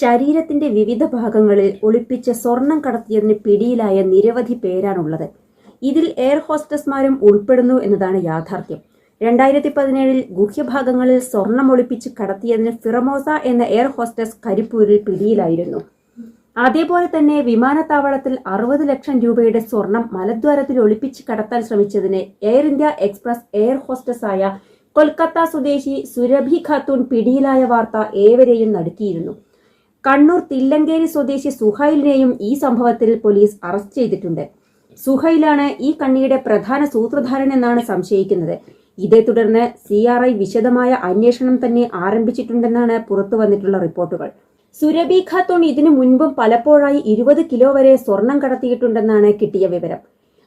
ശരീരത്തിന്റെ വിവിധ ഭാഗങ്ങളിൽ ഒളിപ്പിച്ച് സ്വർണം കടത്തിയതിന് പിടിയിലായ നിരവധി പേരാണുള്ളത്. ഇതിൽ എയർ ഹോസ്റ്റസ്മാരും ഉൾപ്പെടുന്നു എന്നതാണ് യാഥാർത്ഥ്യം. രണ്ടായിരത്തി പതിനേഴിൽ ഗുഹ്യഭാഗങ്ങളിൽ സ്വർണം ഒളിപ്പിച്ച് കടത്തിയതിന് ഫിറമോസ എന്ന എയർ ഹോസ്റ്റസ് കരിപ്പൂരിൽ പിടിയിലായിരുന്നു. അതേപോലെ തന്നെ വിമാനത്താവളത്തിൽ അറുപത് ലക്ഷം രൂപയുടെ സ്വർണം മലദ്വാരത്തിൽ ഒളിപ്പിച്ച് കടത്താൻ ശ്രമിച്ചതിന് എയർ ഇന്ത്യ എക്സ്പ്രസ് എയർ ഹോസ്റ്റസായ കൊൽക്കത്ത സ്വദേശി സുരഭി ഖാത്തൂൺ പിടിയിലായ വാർത്ത ഏവരെയും നടുക്കിയിരുന്നു. കണ്ണൂർ തില്ലങ്കേരി സ്വദേശി സുഹൈലിനെയും ഈ സംഭവത്തിൽ പോലീസ് അറസ്റ്റ് ചെയ്തിട്ടുണ്ട്. സുഹൈലാണ് ഈ കണ്ണിയുടെ പ്രധാന സൂത്രധാരൻ എന്നാണ് സംശയിക്കുന്നത്. ഇതേ തുടർന്ന് സി ആർ ഐ വിശദമായ അന്വേഷണം തന്നെ ആരംഭിച്ചിട്ടുണ്ടെന്നാണ് പുറത്തു വന്നിട്ടുള്ള റിപ്പോർട്ടുകൾ. സുരഭി ഖാത്തോൺ ഇതിനു മുൻപും പലപ്പോഴായി ഇരുപത് കിലോ വരെ സ്വർണം കടത്തിയിട്ടുണ്ടെന്നാണ് കിട്ടിയ വിവരം.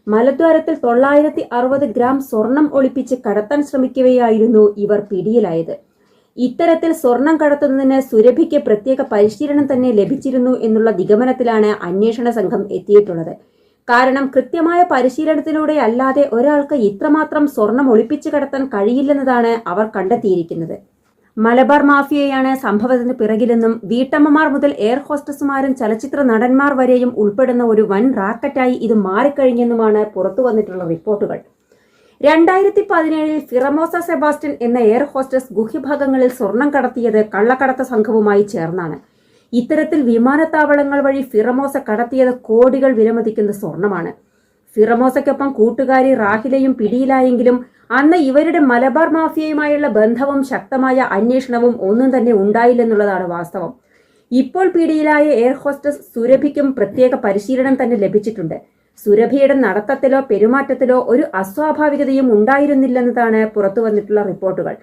മലദ്വാരത്തിൽ തൊള്ളായിരത്തി അറുപത് ഗ്രാം സ്വർണം ഒളിപ്പിച്ച് കടത്താൻ ശ്രമിക്കുകയായിരുന്നു ഇവർ പിടിയിലായത്. ഇത്തരത്തിൽ സ്വർണം കടത്തുന്നതിന് സുരഭിക്ക് പ്രത്യേക പരിശീലനം തന്നെ ലഭിച്ചിരുന്നു എന്നുള്ള നിഗമനത്തിലാണ് അന്വേഷണ സംഘം എത്തിയിട്ടുള്ളത്. കാരണം കൃത്യമായ പരിശീലനത്തിലൂടെ അല്ലാതെ ഒരാൾക്ക് ഇത്രമാത്രം സ്വർണം ഒളിപ്പിച്ചു കടത്താൻ കഴിയില്ലെന്നതാണ് അവർ കണ്ടെത്തിയിരിക്കുന്നത്. മലബാർ മാഫിയയാണ് സംഭവത്തിന് പിറകിലെന്നും വീട്ടമ്മമാർ മുതൽ എയർ ഹോസ്റ്റസുമാരും ചലച്ചിത്ര നടന്മാർ വരെയും ഉൾപ്പെടുന്ന ഒരു വൻ റാക്കറ്റായി ഇത് മാറിക്കഴിഞ്ഞെന്നുമാണ് പുറത്തു വന്നിട്ടുള്ള റിപ്പോർട്ടുകൾ. രണ്ടായിരത്തി പതിനേഴിൽ ഫിറമോസ സെബാസ്റ്റ്യൻ എന്ന എയർ ഹോസ്റ്റസ് ഗുഹ്യഭാഗങ്ങളിൽ സ്വർണം കടത്തിയത് കള്ളക്കടത്ത സംഘവുമായി ചേർന്നാണ്. ഇത്തരത്തിൽ വിമാനത്താവളങ്ങൾ വഴി ഫിറമോസ കടത്തിയത് കോടികൾ വിലമതിക്കുന്ന സ്വർണമാണ്. ഫിറമോസയ്ക്കൊപ്പം കൂട്ടുകാരി റാഹിലയും പിടിയിലായെങ്കിലും അന്ന് ഇവരുടെ മലബാർ മാഫിയയുമായുള്ള ബന്ധവും ശക്തമായ അന്വേഷണവും ഒന്നും തന്നെ ഉണ്ടായില്ലെന്നുള്ളതാണ് വാസ്തവം. ഇപ്പോൾ പിടിയിലായ എയർ ഹോസ്റ്റസ് സുരഭിക്കും പ്രത്യേക പരിശീലനം തന്നെ ലഭിച്ചിട്ടുണ്ട്. സുരഭിയുടെ നടത്തത്തിലോ പെരുമാറ്റത്തിലോ ഒരു അസ്വാഭാവികതയും ഉണ്ടായിരുന്നില്ലെന്നതാണ് പുറത്തു വന്നിട്ടുള്ള റിപ്പോർട്ടുകൾ.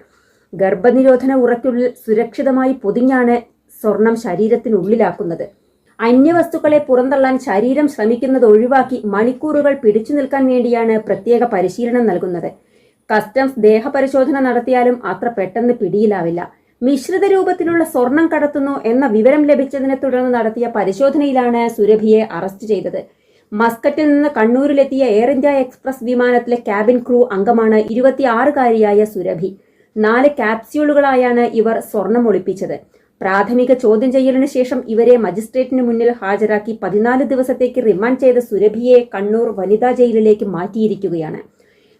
ഗർഭനിരോധന ഉറയ്ക്കുള്ളിൽ സുരക്ഷിതമായി പൊതിഞ്ഞാണ് സ്വർണം ശരീരത്തിനുള്ളിലാക്കുന്നത്. അന്യവസ്തുക്കളെ പുറന്തള്ളാൻ ശരീരം ശ്രമിക്കുന്നത് ഒഴിവാക്കി മണിക്കൂറുകൾ പിടിച്ചു നിൽക്കാൻ വേണ്ടിയാണ് പ്രത്യേക പരിശീലനം നൽകുന്നത്. കസ്റ്റംസ് ദേഹപരിശോധന നടത്തിയാലും അത്ര പെട്ടെന്ന് പിടിയിലാവില്ല. മിശ്രിത രൂപത്തിലുള്ള സ്വർണം കടത്തുന്നു എന്ന വിവരം ലഭിച്ചതിനെ തുടർന്ന് നടത്തിയ പരിശോധനയിലാണ് സുരഭിയെ അറസ്റ്റ് ചെയ്തത്. മസ്കറ്റിൽ നിന്ന് കണ്ണൂരിലെത്തിയ എയർ ഇന്ത്യ എക്സ്പ്രസ് വിമാനത്തിലെ ക്യാബിൻ ക്രൂ അംഗമാണ് ഇരുപത്തിയാറുകാരിയായ സുരഭി. നാല് ക്യാപ്സ്യൂളുകളായാണ് ഇവർ സ്വർണം ഒളിപ്പിച്ചത്. പ്രാഥമിക ചോദ്യം ചെയ്യലിന് ശേഷം ഇവരെ മജിസ്ട്രേറ്റിന് മുന്നിൽ ഹാജരാക്കി പതിനാല് ദിവസത്തേക്ക് റിമാൻഡ് ചെയ്ത സുരഭിയെ കണ്ണൂർ വനിതാ ജയിലിലേക്ക് മാറ്റിയിരിക്കുകയാണ്.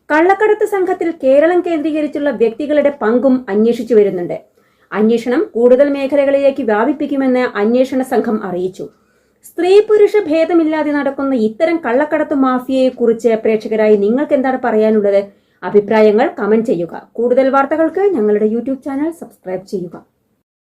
കള്ളക്കടത്ത് സംഘത്തിൽ കേരളം കേന്ദ്രീകരിച്ചുള്ള വ്യക്തികളുടെ പങ്കും അന്വേഷിച്ചു വരുന്നുണ്ട്. അന്വേഷണം കൂടുതൽ മേഖലകളിലേക്ക് വ്യാപിപ്പിക്കുമെന്ന് അന്വേഷണ സംഘം അറിയിച്ചു. സ്ത്രീ പുരുഷ ഭേദമില്ലാതെ നടക്കുന്ന ഇത്തരം കള്ളക്കടത്ത് മാഫിയയെ കുറിച്ച് പ്രേക്ഷകരായി നിങ്ങൾക്ക് എന്താണ് പറയാനുള്ളത്? അഭിപ്രായങ്ങൾ കമന്റ് ചെയ്യുക. കൂടുതൽ വാർത്തകൾക്ക് ഞങ്ങളുടെ യൂട്യൂബ് ചാനൽ സബ്സ്ക്രൈബ് ചെയ്യുക.